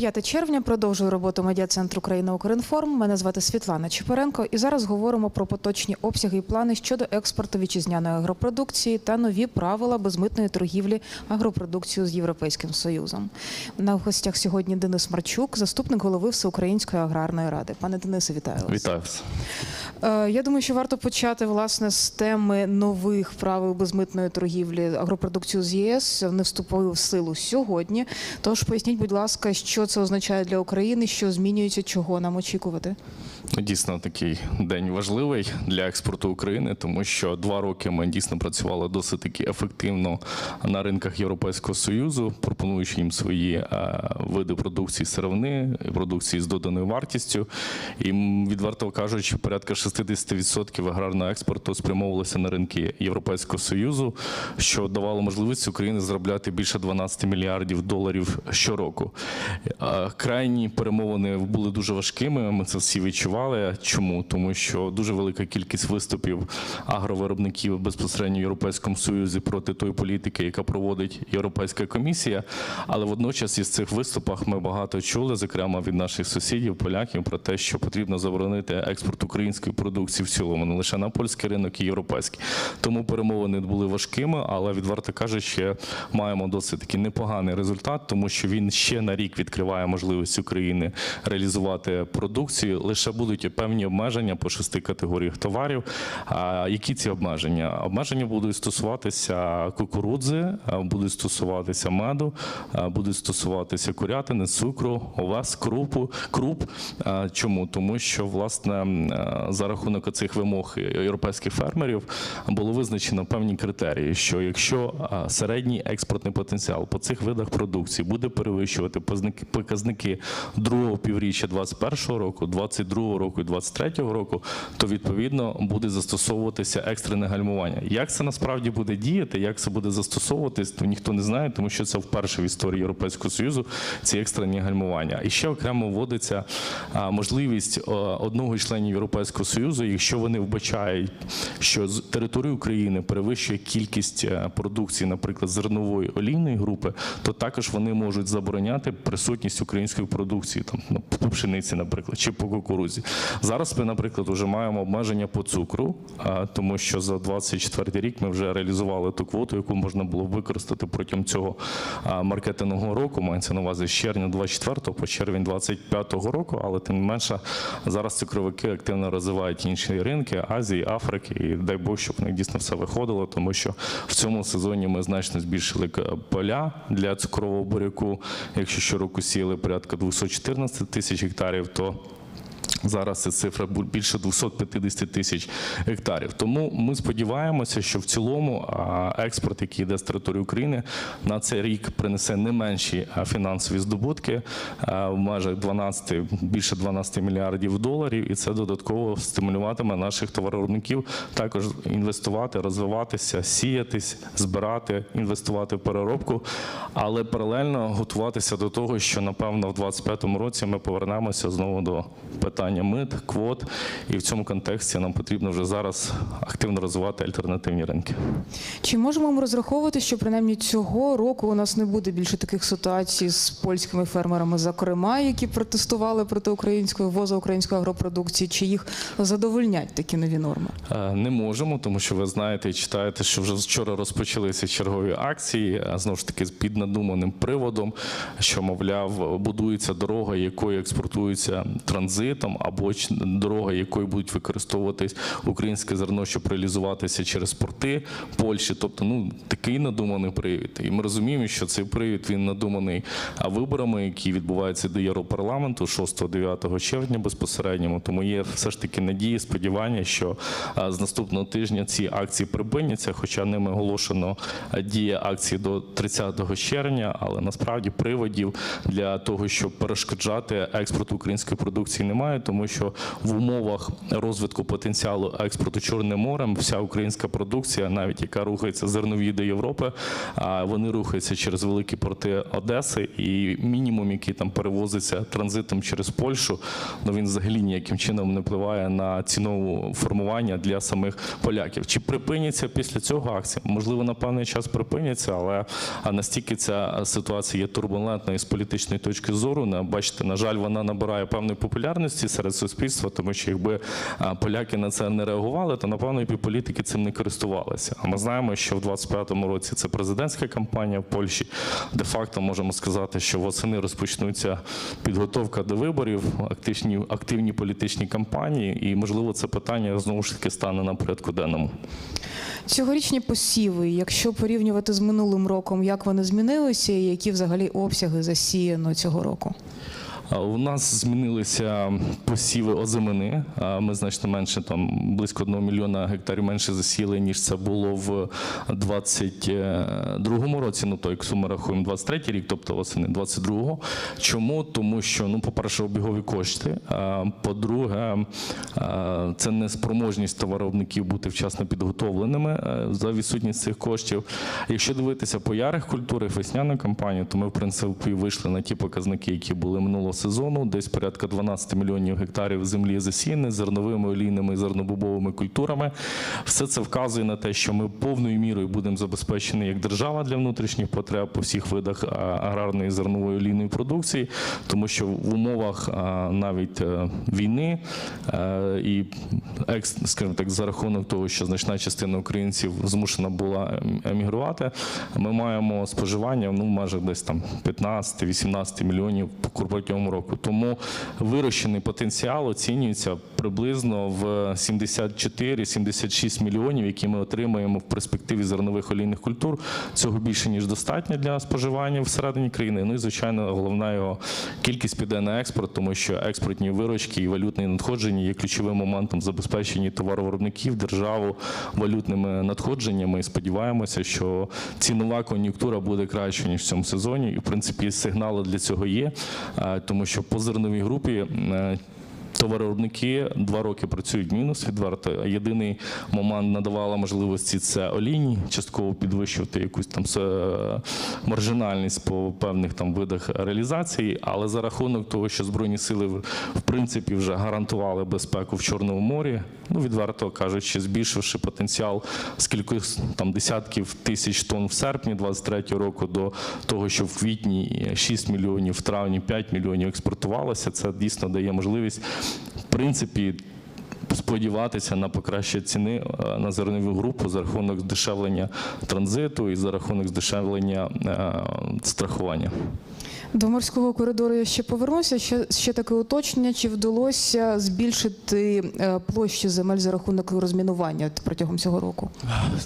5 червня продовжую роботу медіа-центру Україна Укрінформ. Мене звати Світлана Чепаренко, і зараз говоримо про поточні обсяги і плани щодо експорту вітчизняної агропродукції та нові правила безмитної торгівлі агропродукцією з Європейським Союзом. На гостях сьогодні Денис Марчук, заступник голови Всеукраїнської аграрної ради. Пане Денисе, вітаю вас. Вітаю вас. Е, Я думаю, що варто почати власне з теми нових правил безмитної торгівлі агропродукцією з ЄС. Вони вступили в силу сьогодні. Тож поясніть, будь ласка, що це означає для України, що змінюється, чого нам очікувати. Ну, Дійсно, такий день важливий для експорту України, тому що два роки ми дійсно працювали досить таки ефективно на ринках Європейського союзу, пропонуючи їм свої е, види продукції сировини, продукції з доданою вартістю. І відверто кажучи, порядка 60% аграрного експорту спрямовувалося на ринки Європейського союзу, що давало можливість Україні заробляти більше 12 мільярдів доларів щороку. Крайні перемовини були дуже важкими. Ми це всі відчували. Чому? Тому що дуже велика кількість виступів агровиробників безпосередньо в Європейському Союзі проти тої політики, яка проводить Європейська комісія. Але водночас із цих виступах ми багато чули, зокрема від наших сусідів, поляків, про те, що потрібно заборонити експорт української продукції в цілому, не лише на польський ринок і європейський. Тому перемовини були важкими, але відверто кажучи, маємо досить таки непоганий результат, тому що він ще на рік відкриває можливість України реалізувати продукцію. Лише будуть певні обмеження по шести категоріях товарів. А які ці обмеження? Обмеження будуть стосуватися кукурудзи, будуть стосуватися меду, будуть стосуватися курятини, цукру, овес, крупу, круп. Чому? Тому що власне за рахунок цих вимог європейських фермерів було визначено певні критерії, що якщо середній експортний потенціал по цих видах продукції буде перевищувати показники- показники другого півріччя 2021 року, 2022 року і 2023 року, то відповідно буде застосовуватися екстрене гальмування. Як це насправді буде діяти, як це буде застосовуватись, то ніхто не знає, тому що це вперше в історії Європейського союзу ці екстрені гальмування. І ще окремо вводиться можливість одного членів Європейського союзу, якщо вони вбачають, що з території України перевищує кількість е, продукції, наприклад, зернової олійної групи, то також вони можуть забороняти присутність української продукції, там ну, по пшениці, наприклад, чи по кукурузі. Зараз ми, наприклад, вже маємо обмеження по цукру, тому що за 24 рік ми вже реалізували ту квоту, яку можна було використати протягом цього маркетингового року. Мається на увазі з червня 24 по червень 25 року, але тим не менше зараз цукровики активно розвивають інші ринки Азії, Африки, і дай Бог, щоб в них дійсно все виходило, тому що в цьому сезоні ми значно збільшили поля для цукрового буряку. Якщо щороку сіяли порядка 214 тисяч гектарів, то Зараз ця цифра більше 250 тисяч гектарів. Тому ми сподіваємося, що в цілому експорт, який йде з території України, на цей рік принесе не менші фінансові здобутки в межах 12, більше 12 мільярдів доларів, і це додатково стимулюватиме наших товаровиробників також інвестувати, розвиватися, сіятись, збирати, інвестувати в переробку, але паралельно готуватися до того, що напевно в 2025 році ми повернемося знову до питання мит, квот, і в цьому контексті нам потрібно вже зараз активно розвивати альтернативні ринки. Чи можемо ми розраховувати, що принаймні цього року у нас не буде більше таких ситуацій з польськими фермерами, зокрема, які протестували проти української ввозу української агропродукції? Чи їх задовольнять такі нові норми? Е, Не можемо, тому що ви знаєте і читаєте, що вже вчора розпочалися чергові акції, а знову ж таки з під надуманим приводом, що мовляв, будується дорога, якою експортується транзитом, або дорога, якою будуть використовуватись українське зерно, щоб реалізуватися через порти Польщі. Тобто, ну такий надуманий привід. І ми розуміємо, що цей привід він надуманий а, виборами, які відбуваються до Європарламенту 6-9 червня безпосередньо. Тому є все ж таки надії, сподівання, що з наступного тижня ці акції припиняться, хоча ними оголошено дія акції до 30 червня, але насправді приводів для того, щоб перешкоджати експорту української продукції, немає, тому що в умовах розвитку потенціалу експорту Чорним морем вся українська продукція, навіть яка рухається зернові до Європи, вони рухаються через великі порти Одеси, і мінімум, який там перевозиться транзитом через Польщу, ну він взагалі ніяким чином не впливає на цінове формування для самих поляків. Чи припиняться після цього акція? Можливо, на певний час припиняться, але настільки ця ситуація є турбулентною з політичної точки зору. Бачите, на жаль, вона набирає певної популярності серед суспільства, тому що якби поляки на це не реагували, то напевно і політики цим не користувалися. А ми знаємо, що в 25-му році це президентська кампанія в Польщі. Де факто можемо сказати, що восени розпочнуться підготовка до виборів, активні, активні політичні кампанії, і можливо це питання знову ж таки стане на порядку денному. Цьогорічні посіви, якщо порівнювати з минулим роком, як вони змінилися, і які взагалі обсяги засіяно цього року? У нас змінилися посіви озимини. Ми значно менше, там близько 1 мільйона гектарів менше засіяли, ніж це було в 22-му році. Ну то якщо ми рахуємо 23-й рік, тобто восени 22-го. Чому? Тому що, ну, по-перше, обігові кошти. По-друге, це неспроможність товаровиробників бути вчасно підготовленими е, за відсутність цих коштів. Якщо дивитися по ярих культурах, весняну кампанію, то ми в принципі вийшли на ті показники, які були минулого сезону. Десь порядка 12 мільйонів гектарів землі засіяні зерновими, олійними і зернобобовими культурами. Все це вказує на те, що ми повною мірою будемо забезпечені як держава для внутрішніх потреб по всіх видах аграрної зернової олійної продукції, тому що в умовах навіть е, війни е, і скажімо так, за рахунок того, що значна частина українців змушена була ем- емігрувати, ми маємо споживання ну майже десь там 15-18 мільйонів по протягом року. Тому вирощений потенціал оцінюється приблизно в 74-76 мільйонів, які ми отримаємо в перспективі зернових олійних культур. Цього більше ніж достатньо для споживання всередині країни. Ну і звичайно, головна його кількість піде на експорт, тому що експортні виручки і валютні надходження є ключовим моментом забезпечення товаровиробників державу валютними надходженнями. І сподіваємося, що цінова кон'юнктура буде краще ніж в цьому сезоні. І в принципі сигнали для цього є, е, тому що по зерновій групі. Товаровиробники два роки працюють мінус відверто. Єдиний момент надавала можливості це олійні, частково підвищувати якусь там е, маржинальність по певних там видах реалізації. Але за рахунок того, що збройні сили в в принципі вже гарантували безпеку в Чорному морі, ну відверто кажучи, збільшивши потенціал з кількох там десятків тисяч тонн в серпні 23 року до того, що в квітні 6 мільйонів, в травні 5 мільйонів експортувалося. Це дійсно дає можливість в принципі. Сподіватися на покращення ціни е, на зернову групу за рахунок здешевлення транзиту і за рахунок здешевлення е, страхування. До морського коридору я ще повернуся. Ще, ще таке уточнення: чи вдалося збільшити е, площу земель за рахунок розмінування протягом цього року?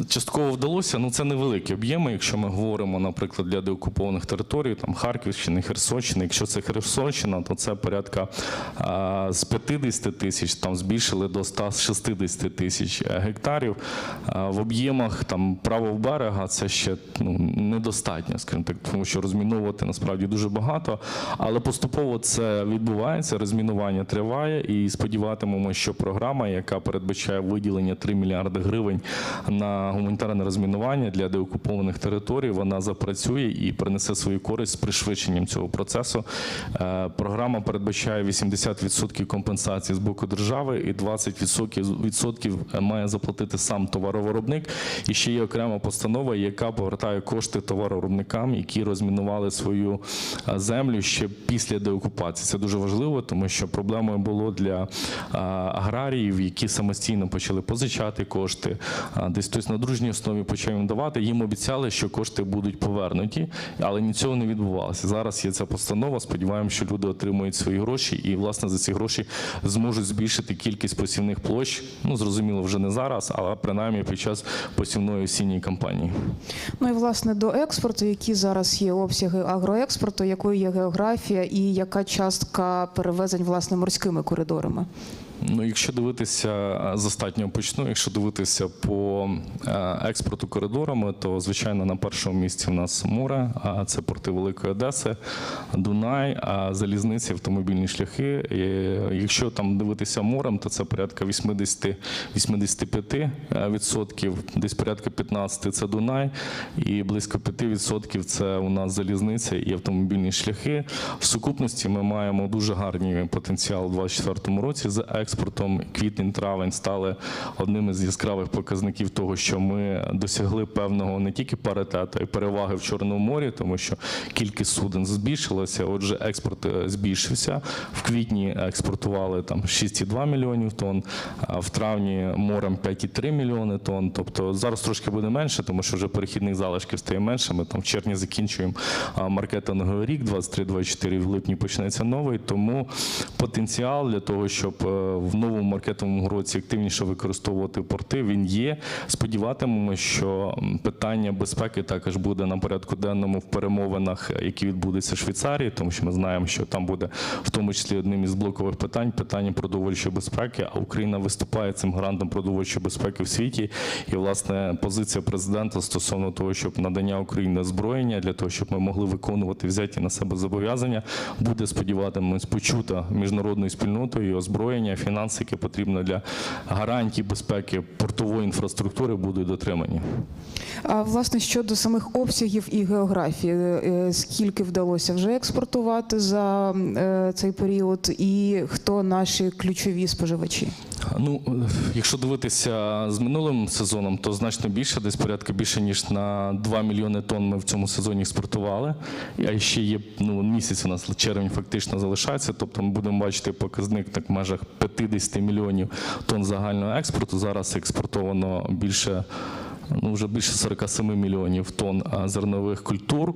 Частково вдалося, ну це невеликі об'єми. Якщо ми говоримо, наприклад, для деокупованих територій, там Харківщини, Херсонщини. Якщо це Херсонщина, то це порядка з 50 тисяч, там збільшили до 160 тисяч е, гектарів. А, в об'ємах там правого берега це ще ну, недостатньо, скажімо так, тому що розміновувати насправді дуже багато. Але поступово це відбувається, розмінування триває, і сподіватимемо, що програма, яка передбачає виділення 3 мільярди гривень на гуманітарне розмінування для деокупованих територій, вона запрацює і принесе свою користь з пришвидшенням цього процесу. Е, Програма передбачає 80% компенсації з боку держави, і 20% відсотків має заплатити сам товаровиробник. І ще є окрема постанова, яка повертає кошти товаровиробникам, які розмінували свою землю ще після деокупації. Це дуже важливо, тому що проблемою було для е, аграріїв, які самостійно почали позичати кошти, десь хтось на дружній основі почав їм давати. Їм обіцяли, що кошти будуть повернуті, але нічого не відбувалося. Зараз є ця постанова. Сподіваємося, що люди отримують свої гроші, і власне за ці гроші зможуть збільшити кількість посівних площ. Ну зрозуміло, вже не зараз, але принаймні під час посівної осінньої кампанії. Ну і власне до експорту, які зараз є обсяги агроекспорту, якою є географія і яка частка перевезень власне морськими коридорами? Ну, якщо дивитися е, з останнього почну, якщо дивитися по е, експорту коридорами, то звичайно на першому місці в нас море, а це порти Великої Одеси, Дунай, а залізниці, автомобільні шляхи. І Якщо там дивитися морем, то це порядка 80 85 відсотків, десь порядка 15% це Дунай, і близько 5 відсотків це у нас залізниця і автомобільні шляхи. В сукупності ми маємо дуже гарний потенціал у 2024 році з експортом. Квітень-травень стали одним із яскравих показників того, що ми досягли певного не тільки паритету, й переваги в Чорному морі, тому що кількість суден збільшилася. Отже, експорт е, збільшився. В квітні експортували там 6,2 мільйонів тонн, а в травні морем 5,3 мільйони тонн. Тобто зараз трошки буде менше, тому що вже перехідних залишків стає менше. Ми там в червні закінчуємо маркетинговий рік, 23-24, в липні почнеться новий. Тому потенціал для того, щоб е, в новому маркетинговому році активніше використовувати порти, він є. Сподіватимемо, що питання безпеки також буде на порядку денному в перемовинах, е, які відбудуться в Швейцарії, тому що ми знаємо, що там буде в тому числі одним із блокових питань питання продовольчої безпеки. А Україна виступає цим гарантом продовольчої безпеки в світі. І власне позиція президента стосовно того, щоб надання Україні озброєння для того, щоб ми могли виконувати взяті на себе зобов'язання, буде сподіватимемось почута міжнародною спільнотою і озброєння, фінанси, які потрібно для гарантій безпеки портової інфраструктури, будуть дотримані. А власне щодо самих обсягів і географії, е, скільки вдалося вже експортувати за е, цей період, і хто наші ключові споживачі? Ну, е, якщо дивитися з минулим сезоном, то значно більше, десь порядка більше ніж на 2 мільйони тонн ми в цьому сезоні експортували. А ще є ну, місяць у нас червень фактично залишається. Тобто ми будемо бачити показник так в межах 50 мільйонів тонн загального експорту. Зараз експортовано більше. Ну, вже більше 47 мільйонів тонн зернових культур.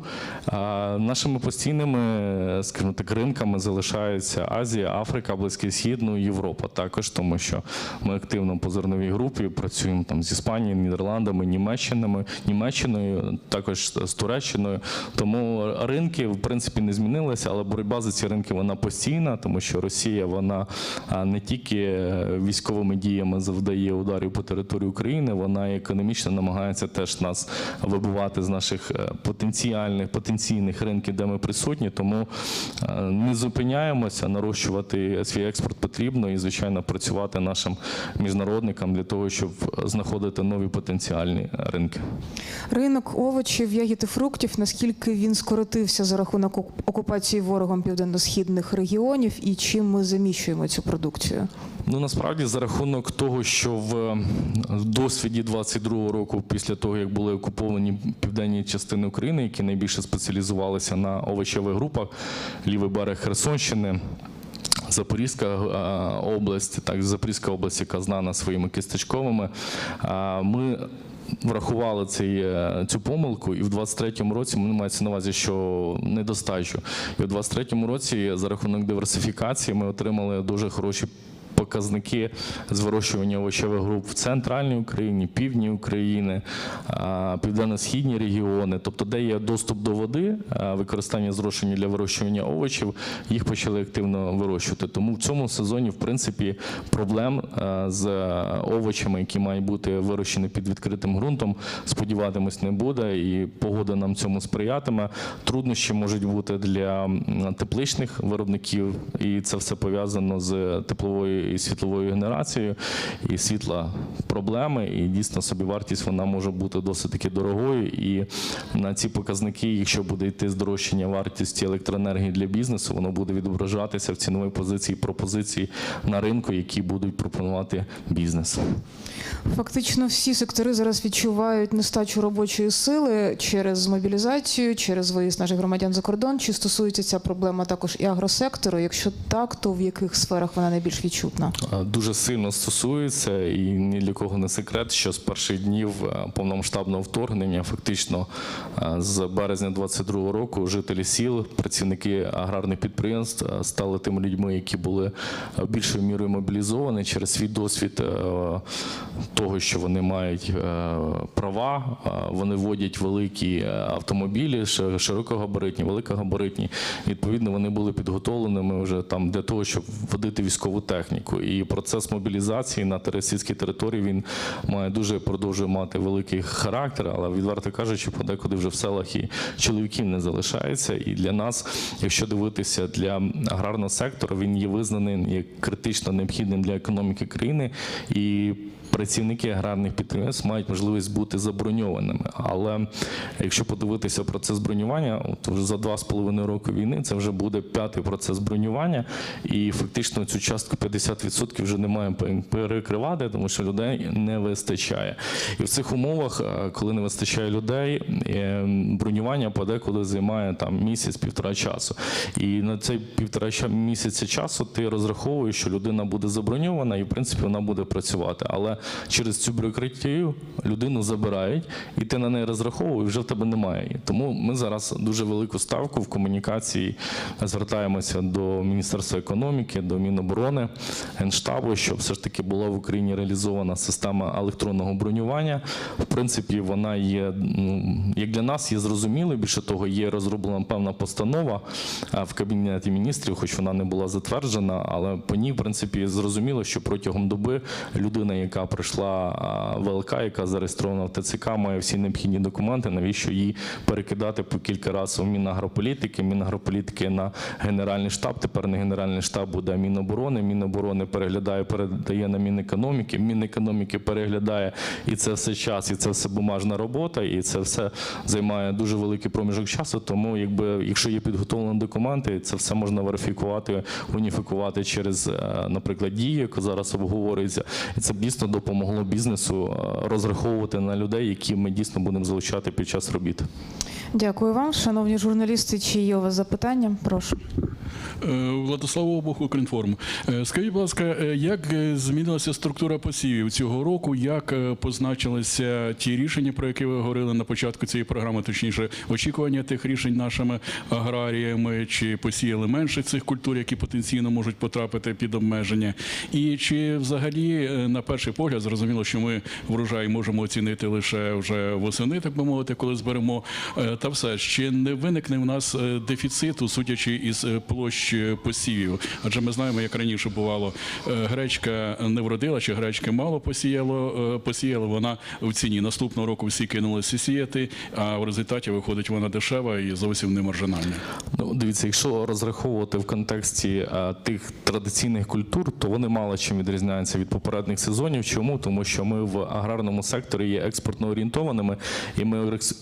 Нашими постійними, е, скажімо так, ринками залишаються Азія, Африка, Близький Схід, ну і Європа також, тому що ми активно по зерновій групі працюємо там з Іспанією, Нідерландами, Німеччинами, Німеччиною, також з Туреччиною. Тому ринки в принципі не змінилися, але боротьба за ці ринки вона постійна, тому що Росія вона не тільки е, військовими діями завдає ударів по території України, вона економічно намагається теж нас вибивати з наших е, потенціальних потенційних ринків, де ми присутні. Тому е, не зупиняємося, нарощувати свій експорт потрібно і, звичайно, працювати нашим міжнародникам для того, щоб знаходити нові потенціальні ринки. Ринок овочів, ягід і фруктів, наскільки він скоротився за рахунок окупації ворогом південно-східних регіонів, і чим ми заміщуємо цю продукцію? Ну насправді за рахунок того, що в е, досвіді 22-го року, після того як були окуповані південні частини України, які найбільше спеціалізувалися на овочевих групах, лівий берег Херсонщини. Запорізька е, область, так Запорізька область, яка знана своїми кісточковими. е, Ми врахували цей, цю помилку, і в 23-му році ми мається на увазі, що недостачу. І в 23-му році за рахунок диверсифікації ми отримали дуже хороші показники з вирощування овочевих груп в центральній Україні, півдні України, південно-східні регіони, тобто, де є доступ до води, використання зрошення для вирощування овочів, їх почали активно вирощувати. Тому в цьому сезоні, в принципі, проблем з овочами, які мають бути вирощені під відкритим ґрунтом, сподіватимось, не буде, і погода нам цьому сприятиме. Труднощі можуть бути для тепличних виробників, і це все пов'язано з тепловою і світловою генерацією, і світла проблеми, і дійсно собівартість вона може бути досить таки дорогою. І на ці показники, якщо буде йти здорожчання вартості електроенергії для бізнесу, воно буде відображатися в ціновій позиції пропозиції на ринку, які будуть пропонувати бізнес. Фактично, всі сектори зараз відчувають нестачу робочої сили через мобілізацію, через виїзд наших громадян за кордон. Чи стосується ця проблема також і агросектору? Якщо так, то в яких сферах вона найбільш відчутна? Е, Дуже сильно стосується, і ні для кого не секрет, що з перших днів е, повномасштабного вторгнення, фактично е, з березня 22 року, жителі сіл, працівники аграрних підприємств е, стали тими людьми, які були більшою мірою мобілізовані через свій досвід того, що вони мають права, вони водять великі автомобілі, ши- широкогабаритні, великогабаритні. Відповідно, вони були підготовленими вже там для того, щоб водити військову техніку. Економіку. І процес мобілізації на російській території він має дуже продовжує мати великий характер, але відверто кажучи, подекуди вже в селах і чоловіків не залишається. І для нас, якщо дивитися для аграрного сектору, він є визнаний як критично необхідним для економіки країни і. Працівники аграрних підприємств мають можливість бути заброньованими. Але якщо подивитися процес бронювання, от вже за два з половиною роки війни це вже буде п'ятий процес бронювання, і фактично цю частку 50% вже немає перекривати, тому що людей не вистачає. І в цих умовах, е, коли не вистачає людей, е, бронювання подекуди займає там місяць-півтора часу. І на цей півтора місяця часу ти розраховуєш, що людина буде заброньована, і в принципі вона буде працювати. Але через цю бюрократію людину забирають, і ти на неї розраховуєш, вже в тебе немає. Тому ми зараз дуже велику ставку в комунікації звертаємося до Міністерства економіки, до Міноборони, Генштабу, щоб все ж таки була в Україні реалізована система електронного бронювання. В принципі, вона є ну, як для нас є зрозумілою. Більше того, є розроблена певна постанова в кабінеті міністрів, хоч вона не була затверджена, але по ній, в принципі, зрозуміло, що протягом доби людина, яка прийшла ВЛК, яка зареєстрована в ТЦК, має всі необхідні документи. Навіщо її перекидати по кілька разів в Мінагрополітики, Мінагрополітики на Генеральний штаб. Тепер не Генеральний штаб буде а Міноборони. Міноборони переглядає, передає на Мінекономіки. Мінекономіки переглядає і це все час, і це все бумажна робота, і це все займає дуже великий проміжок часу. Тому, якби якщо є підготовлені документи, це все можна верифікувати, уніфікувати через, е, наприклад, дії, яку зараз обговорюється, і це дійсно допомогло бізнесу е, розраховувати на людей, які ми дійсно будемо залучати під час робіт. Дякую вам, шановні журналісти. Чи є у вас запитання? Прошу. Е, Владислав Обух, Укрінформ. Е, Скажіть, будь ласка, е, як змінилася структура посівів цього року? Як позначилися ті рішення, про які ви говорили на початку цієї програми, точніше, очікування тих рішень нашими аграріями? Чи посіяли менше цих культур, які потенційно можуть потрапити під обмеження? І чи взагалі, на перший погляд, зрозуміло, що ми врожай можемо оцінити лише вже восени, так би мовити, коли зберемо. Та все чи не виникне в нас е, дефіциту, судячи із е, площ е, посівів? Адже ми знаємо, як раніше бувало, гречка не вродила, чи гречки мало посіяло, посіяла вона в ціні. Наступного року всі кинулися сіяти, а в результаті виходить вона дешева і зовсім не маржинальна. Ну, дивіться, якщо розраховувати в контексті е, тих традиційних культур, то вони мало чим відрізняються від попередніх сезонів. Чому? Тому що ми в аграрному секторі є експортно орієнтованими, і ми орекс-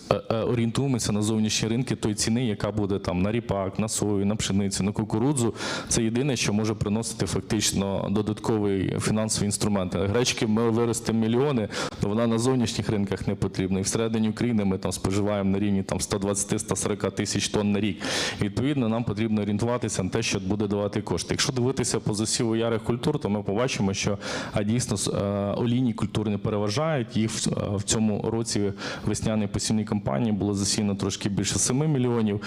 е, на зовнішні ринки той ціни, яка буде там на ріпак, на сою, на пшеницю, на кукурудзу. Це єдине, що може приносити фактично додатковий фінансовий інструмент. Гречки ми виростемо мільйони, але вона на зовнішніх ринках не потрібна. І всередині України ми там споживаємо на рівні там 120-140 тисяч тонн на рік. І, відповідно, нам потрібно орієнтуватися на те, що буде давати кошти. Якщо дивитися по засіву ярих культур, то ми побачимо, що а, дійсно е, олійні культури не переважають. Їх в- е, цьому році весняній посівній кампанії було засіяно трошки більше 7 мільйонів,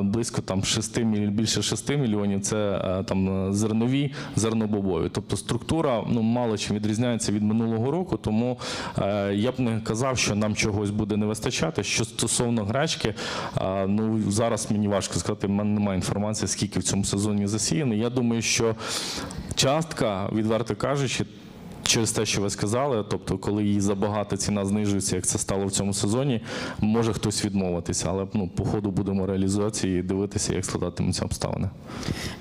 близько там 6 міль- більше 6 мільйонів це е, там зернові, зернобобові. Тобто структура ну мало чим відрізняється від минулого року. Тому е, я б не казав, що нам чогось буде не вистачати. Що стосовно гречки, е, ну зараз мені важко сказати, в мене немає інформації, скільки в цьому сезоні засіяно. Я думаю, що частка, відверто кажучи. Через те, що ви сказали, тобто, коли її забагато ціна знижується, як це стало в цьому сезоні, може хтось відмовитися, але ну по ходу будемо реалізації і дивитися, як складатимуться обставини.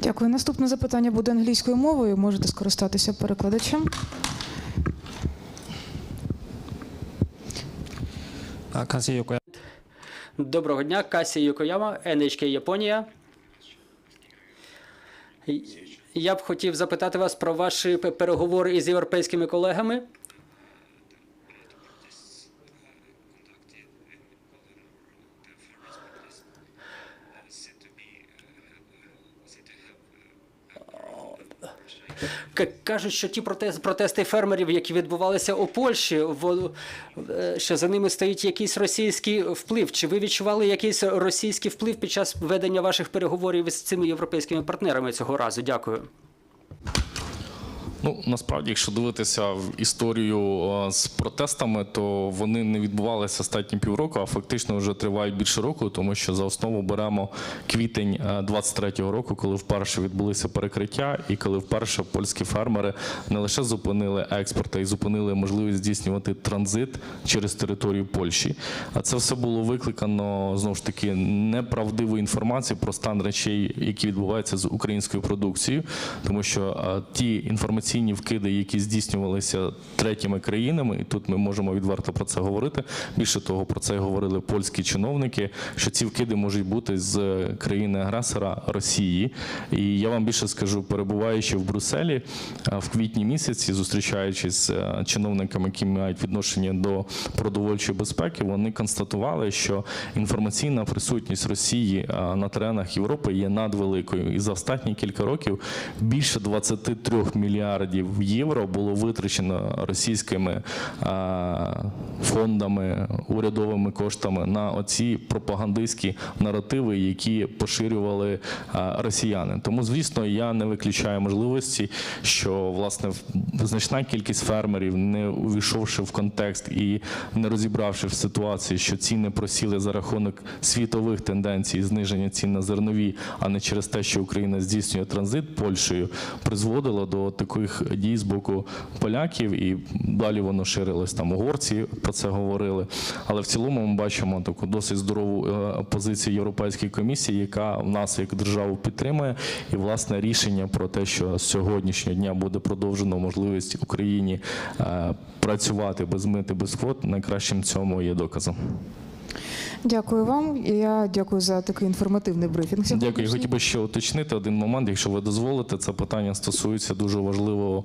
Дякую. Наступне запитання буде англійською мовою. Можете скористатися перекладачем. Доброго дня, Касі Юкояма, NHK Японія. Я б хотів запитати вас про ваші переговори із європейськими колегами. Кажуть, що ті протести, фермерів, які відбувалися у Польщі, е, що за ними стоїть якийсь російський вплив. Чи ви відчували якийсь російський вплив під час ведення ваших переговорів з цими європейськими партнерами цього разу? Дякую. Ну насправді, якщо дивитися в історію е, з протестами, то вони не відбувалися останні півроку, а фактично вже тривають більше року, тому що за основу беремо квітень е, 23-го року, коли вперше відбулися перекриття, і коли вперше польські фермери не лише зупинили експорт, а й зупинили можливість здійснювати транзит через територію Польщі. А це все було викликано знову ж таки неправдивою інформацією про стан речей, які відбуваються з українською продукцією, тому що ті інформаційні вкиди, які здійснювалися третіми країнами, і тут ми можемо відверто про це говорити. Більше того, про це говорили польські чиновники, що ці вкиди можуть бути з країни-агресора Росії. І я вам більше скажу, перебуваючи в Брюсселі в квітні місяці, зустрічаючись з е, чиновниками, які мають відношення до продовольчої безпеки, вони констатували, що інформаційна присутність Росії на теренах Європи є надвеликою. І за останні кілька років більше 23 мільярдів євро було витрачено російськими а, фондами, урядовими коштами на оці пропагандистські наративи, які поширювали а, росіяни. Тому, звісно, я не виключаю можливості, що власне значна кількість фермерів, не увійшовши в контекст і не розібравши в ситуації, що ціни просіли за рахунок світових тенденцій зниження цін на зернові, а не через те, що Україна здійснює транзит Польщею, призводило до таких дій з боку поляків, і далі воно ширилось там. Угорці про це говорили. Але в цілому ми бачимо таку досить здорову е, позицію Європейської комісії, яка в нас як державу підтримує, і власне рішення про те, що з сьогоднішнього дня буде продовжено можливість Україні е, працювати без мити, без квот, найкращим цьому є доказом. Дякую вам. Я дякую за такий інформативний брифінг. Дякую. Я хотів би ще уточнити один момент, якщо ви дозволите. Це питання стосується дуже важливого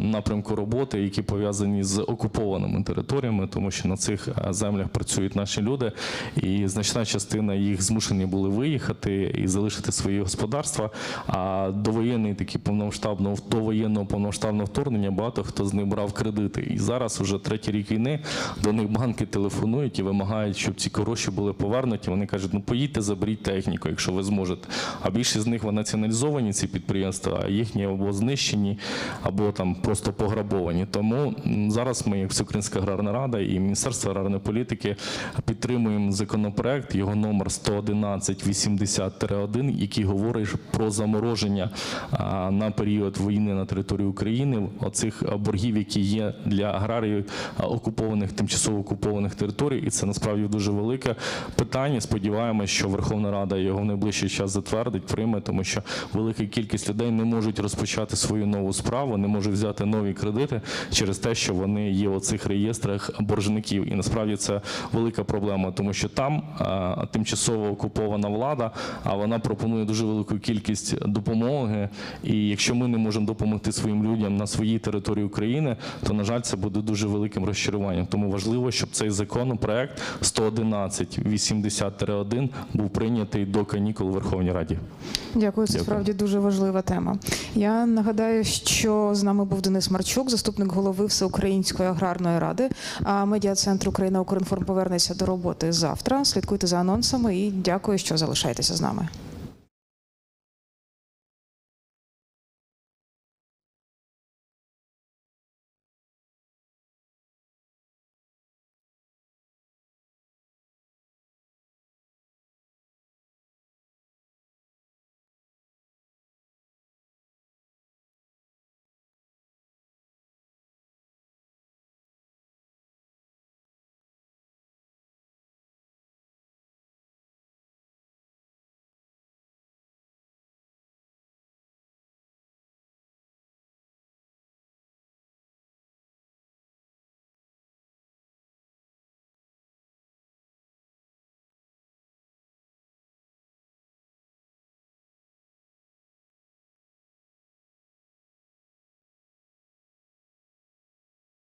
напрямку роботи, які пов'язані з окупованими територіями, тому що на цих землях працюють наші люди, і значна частина їх змушені були виїхати і залишити свої господарства. А довоєнний такий повномасштабного довоєнного повномасштабного вторгнення багато хто з них брав кредити. І зараз уже третій рік війни до них банки телефонують і вимагають, щоб ці гроші були повернуті. Вони кажуть, ну поїдьте, заберіть техніку, якщо ви зможете. А більшість з них вони націоналізовані, ці підприємства, а їхні або знищені, або там просто пограбовані. Тому зараз ми, як Всеукраїнська аграрна рада і Міністерство аграрної політики, підтримуємо законопроект, його номер 11180-1, який говорить про замороження на період війни на території України оцих боргів, які є для аграріїв окупованих, тимчасово окупованих територій, і це насправді дуже велике питання. Сподіваємось, що Верховна Рада його в найближчий час затвердить, прийме, тому що велика кількість людей не можуть розпочати свою нову справу, не можуть взяти нові кредити через те, що вони є у цих реєстрах боржників. І насправді це велика проблема, тому що там а, тимчасово окупована влада, а вона пропонує дуже велику кількість допомоги. І якщо ми не можемо допомогти своїм людям на своїй території України, то на жаль, це буде дуже великим розчаруванням. Тому важливо, щоб цей законопроект 111-80-1 був прийнятий до канікул у Верховній Раді. Дякую, це Дякую. справді дуже важлива тема. Я нагадаю, що з нами був Денис Марчук, заступник голови Всеукраїнської аграрної ради. А медіа-центр Україна Укрінформ повернеться до роботи завтра. Слідкуйте за анонсами і дякую, що залишаєтеся з нами.